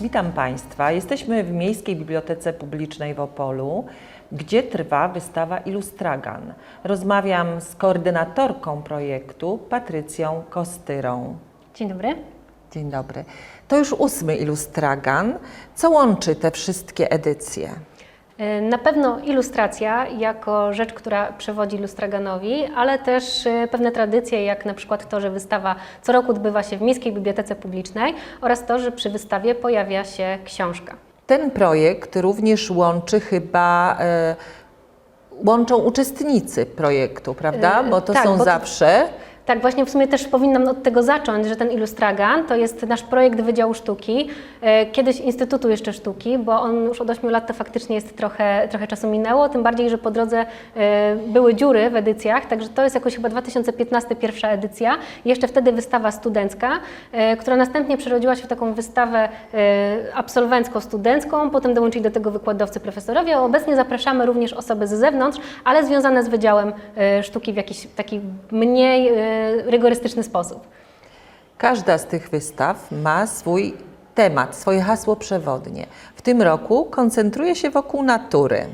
Witam Państwa. Jesteśmy w Miejskiej Bibliotece Publicznej w Opolu, gdzie trwa wystawa Ilustragan. Rozmawiam z koordynatorką projektu Patrycją Kostyrą. Dzień dobry. Dzień dobry. To już ósmy Ilustragan. Co łączy te wszystkie edycje? E, Na pewno ilustracja jako rzecz, która przewodzi Ilustraganowi, ale też e, pewne tradycje, jak na przykład to, że wystawa co roku odbywa się w Miejskiej Bibliotece Publicznej oraz to, że przy wystawie pojawia się książka. Ten projekt również łączy chyba. E, łączą uczestnicy projektu, prawda? Bo to tak, są bo to- zawsze. Tak, właśnie w sumie też powinnam od tego zacząć, że ten Ilustragan to jest nasz projekt Wydziału Sztuki, e, kiedyś Instytutu jeszcze Sztuki, bo on już od 8 lat to faktycznie jest trochę, trochę czasu minęło, tym bardziej, że po drodze e, były dziury w edycjach, także to jest jakoś chyba 2015 pierwsza edycja, jeszcze wtedy wystawa studencka, e, która następnie przerodziła się w taką wystawę absolwencko-studencką, potem dołączyli do tego wykładowcy profesorowie, obecnie zapraszamy również osoby z zewnątrz, ale związane z Wydziałem Sztuki w jakiś taki mniej rygorystyczny sposób. Każda z tych wystaw ma swój temat, swoje hasło przewodnie. W tym roku koncentruje się wokół natury.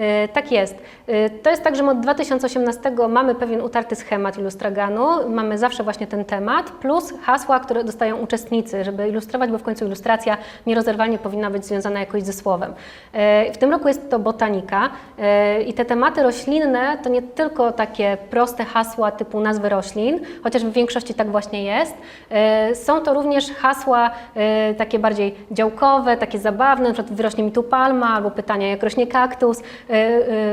E, Tak jest. E, To jest tak, że od 2018 mamy pewien utarty schemat Ilustraganu, mamy zawsze właśnie ten temat, plus hasła, które dostają uczestnicy, żeby ilustrować, bo w końcu ilustracja nierozerwalnie powinna być związana jakoś ze słowem. E, W tym roku jest to botanika i te tematy roślinne to nie tylko takie proste hasła typu nazwy roślin, chociaż w większości tak właśnie jest. Są to również hasła takie bardziej działkowe, takie zabawne, przykład wyrośnie mi tu palma, albo pytania jak rośnie kaktus,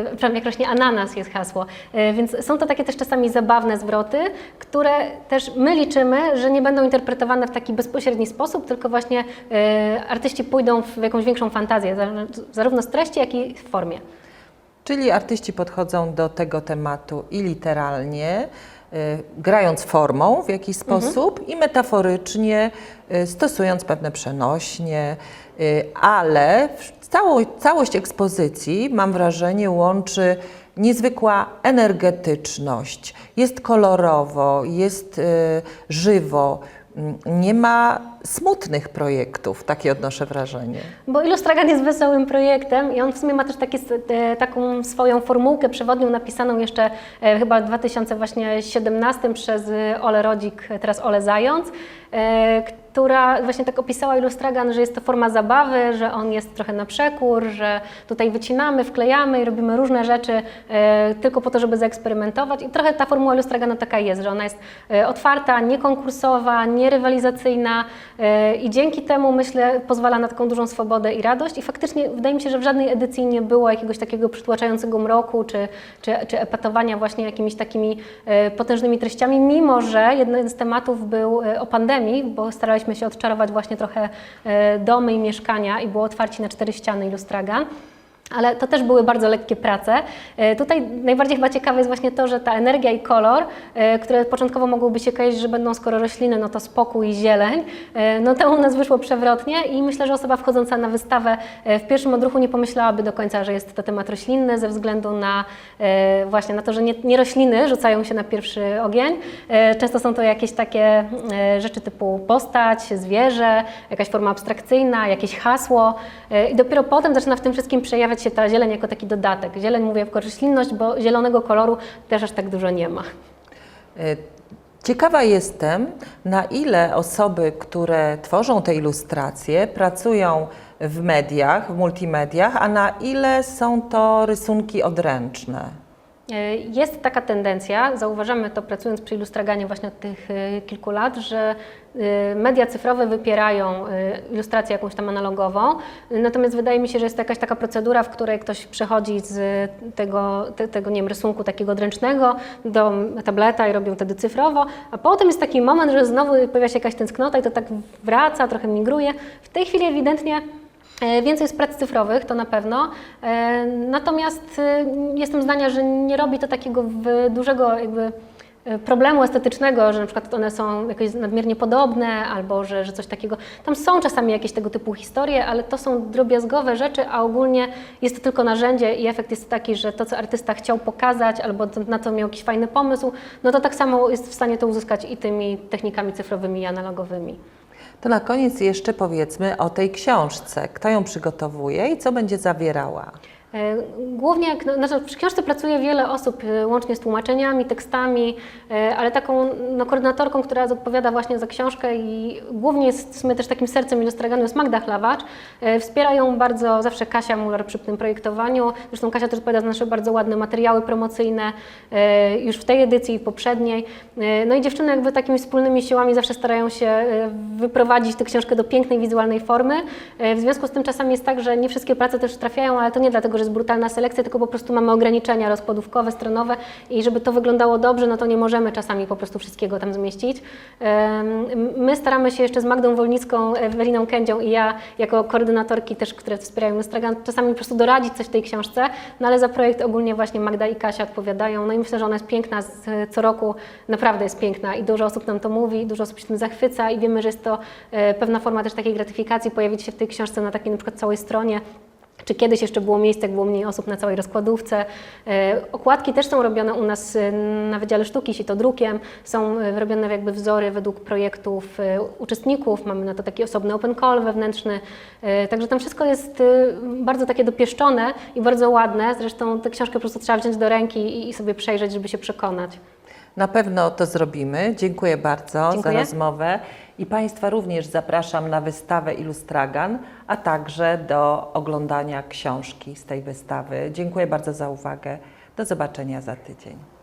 przepraszam, jak rośnie ananas jest hasło. E, Więc są to takie też czasami zabawne zwroty, które też my liczymy, że nie będą interpretowane w taki bezpośredni sposób, tylko właśnie e, artyści pójdą w jakąś większą fantazję, za- zarówno z treści, jak i w formie. Czyli artyści podchodzą do tego tematu i literalnie, grając formą w jakiś sposób, i metaforycznie, stosując pewne przenośnie, ale w całą, całość ekspozycji, mam wrażenie, łączy niezwykła energetyczność. Jest kolorowo, jest y, żywo. Mm, Nie ma smutnych projektów, takie odnoszę wrażenie. Bo Ilustragan jest wesołym projektem i on w sumie ma też taką swoją formułkę przewodnią napisaną jeszcze e, chyba w 2017 przez e, Ole Rodzik, e, teraz Ole Zając, która właśnie tak opisała Ilustragan, że jest to forma zabawy, że on jest trochę na przekór, że tutaj wycinamy, wklejamy i robimy różne rzeczy e, tylko po to, żeby zaeksperymentować. I trochę ta formuła Ilustragana taka jest, że ona jest e, otwarta, niekonkursowa, nierywalizacyjna e, i dzięki temu myślę pozwala na taką dużą swobodę i radość. I faktycznie wydaje mi się, że w żadnej edycji nie było jakiegoś takiego przytłaczającego mroku czy, czy, czy epatowania właśnie jakimiś takimi potężnymi treściami, mimo że jeden z tematów był o pandemii, bo staraliśmy się odczarować właśnie trochę e, domy i mieszkania i było otwarcie na cztery ściany Ilustragan. Ale to też były bardzo lekkie prace. E, Tutaj najbardziej chyba ciekawe jest właśnie to, że ta energia i kolor, e, które początkowo mogłyby się kojarzyć, że będą skoro rośliny, no to spokój i zieleń, e, no to u nas wyszło przewrotnie i myślę, że osoba wchodząca na wystawę w pierwszym odruchu nie pomyślałaby do końca, że jest to temat roślinny ze względu na właśnie na to, że nie, nie rośliny rzucają się na pierwszy ogień. Często są to jakieś takie rzeczy typu postać, zwierzę, jakaś forma abstrakcyjna, jakieś hasło i dopiero potem zaczyna w tym wszystkim przejawiać się ta zieleń jako taki dodatek. Zieleń mówię jako roślinność, bo zielonego koloru też aż tak dużo nie ma. Y, Ciekawa jestem, na ile osoby, które tworzą te ilustracje, pracują w mediach, w multimediach, a na ile są to rysunki odręczne. E, Jest taka tendencja, zauważamy to pracując przy Ilustraganie właśnie od tych e, kilku lat, że e, media cyfrowe wypierają ilustrację jakąś tam analogową, natomiast wydaje mi się, że jest jakaś taka procedura, w której ktoś przechodzi z tego, te, tego nie wiem, rysunku takiego odręcznego do tableta i robią wtedy cyfrowo, a potem jest taki moment, że znowu pojawia się jakaś tęsknota i to tak wraca, trochę migruje. W tej chwili ewidentnie Więcej jest prac cyfrowych, to na pewno. E, Natomiast e, jestem zdania, że nie robi to takiego dużego jakby e, problemu estetycznego, że na przykład one są jakoś nadmiernie podobne albo że, że coś takiego. Tam są czasami jakieś tego typu historie, ale to są drobiazgowe rzeczy, a ogólnie jest to tylko narzędzie i efekt jest taki, że to, co artysta chciał pokazać albo na to miał jakiś fajny pomysł, no to tak samo jest w stanie to uzyskać i tymi technikami cyfrowymi i analogowymi. To na koniec jeszcze powiedzmy o tej książce. Kto ją przygotowuje i co będzie zawierała? E, Głównie, no, znaczy przy książce pracuje wiele osób, e, łącznie z tłumaczeniami, tekstami, e, ale taką no, koordynatorką, która odpowiada właśnie za książkę i głównie jest sumie też takim sercem Ilustraganu jest Magda Chlawacz. Wspiera ją bardzo zawsze Kasia Muller przy tym projektowaniu. Zresztą Kasia też odpowiada za nasze bardzo ładne materiały promocyjne już w tej edycji i poprzedniej. No i dziewczyny jakby takimi wspólnymi siłami zawsze starają się wyprowadzić tę książkę do pięknej, wizualnej formy. W związku z tym czasami jest tak, że nie wszystkie prace też trafiają, ale to nie dlatego, że jest brutalna selekcja, tylko po prostu mamy ograniczenia rozkładówkowe, stronowe i żeby to wyglądało dobrze, no to nie możemy czasami po prostu wszystkiego tam zmieścić. My staramy się jeszcze z Magdą Wolnicką, Eweliną Kędzią i ja jako koordynatorki też, które wspierają Nostragan, czasami po prostu doradzić coś w tej książce, no ale za projekt ogólnie właśnie Magda i Kasia odpowiadają. No i myślę, że ona jest piękna co roku, naprawdę jest piękna i dużo osób nam to mówi, dużo osób się tym zachwyca i wiemy, że jest to e, pewna forma też takiej gratyfikacji, pojawić się w tej książce na takiej na przykład całej stronie. Czy kiedyś jeszcze było miejsce, jak było mniej osób na całej rozkładówce. E, Okładki też są robione u nas e, na Wydziale Sztuki, to drukiem. Są e, robione jakby wzory według projektów uczestników. Mamy na to taki osobny open call wewnętrzny. Także tam wszystko jest bardzo takie dopieszczone i bardzo ładne. Zresztą tę książkę po prostu trzeba wziąć do ręki i sobie przejrzeć, żeby się przekonać. Na pewno to zrobimy. Dziękuję bardzo Dziękuję. za rozmowę i Państwa również zapraszam na wystawę Ilustragan, a także do oglądania książki z tej wystawy. Dziękuję bardzo za uwagę. Do zobaczenia za tydzień.